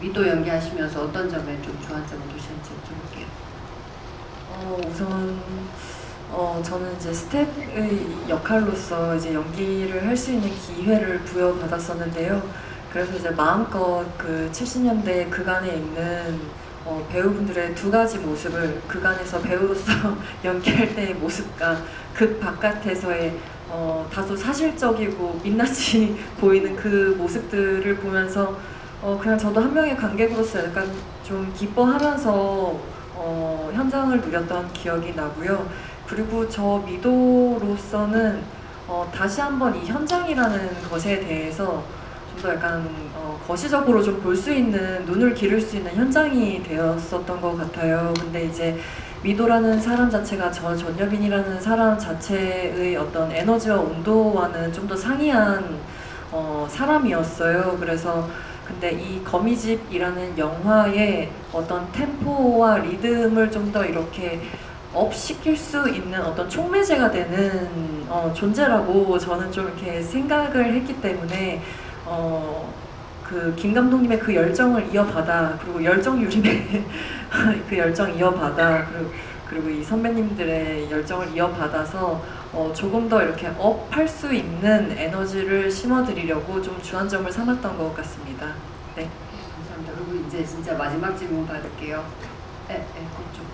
미도 연기하시면서 어떤 점에 좀 주안점을 두시는지 여쭤볼게요. 어, 우선 어, 저는 이제 스텝의 역할로서 이제 연기를 할 수 있는 기회를 부여받았었는데요. 그래서 이제 마음껏 그 70년대 그간에 있는 어, 배우분들의 두 가지 모습을 그간에서 배우로서 연기할 때의 모습과 극 바깥에서의 어, 다소 사실적이고 민낯이 보이는 그 모습들을 보면서 어, 그냥 저도 한 명의 관객으로서 약간 좀 기뻐하면서 어, 현장을 누렸던 기억이 나고요. 그리고 저 미도로서는 어, 다시 한번 이 현장이라는 것에 대해서 좀 더 약간 어, 거시적으로 좀 볼 수 있는 눈을 기를 수 있는 현장이 되었었던 것 같아요. 근데 이제 미도라는 사람 자체가 저 전여빈이라는 사람 자체의 어떤 에너지와 온도와는 좀 더 상이한 어, 사람이었어요. 그래서 근데 이 거미집이라는 영화의 어떤 템포와 리듬을 좀 더 이렇게 업 시킬 수 있는 어떤 촉매제가 되는 어, 존재라고 저는 좀 이렇게 생각을 했기 때문에 어, 그 김 감독님의 그 열정을 이어받아 그리고 열정 유림의 그 열정 이어받아 그리고 그리고 이 선배님들의 열정을 이어받아서 어, 조금 더 이렇게 업할 수 있는 에너지를 심어드리려고 좀 주안점을 삼았던 것 같습니다. 네. 감사합니다. 그리고 이제 진짜 마지막 질문 받을게요. 네, 네, 그쪽.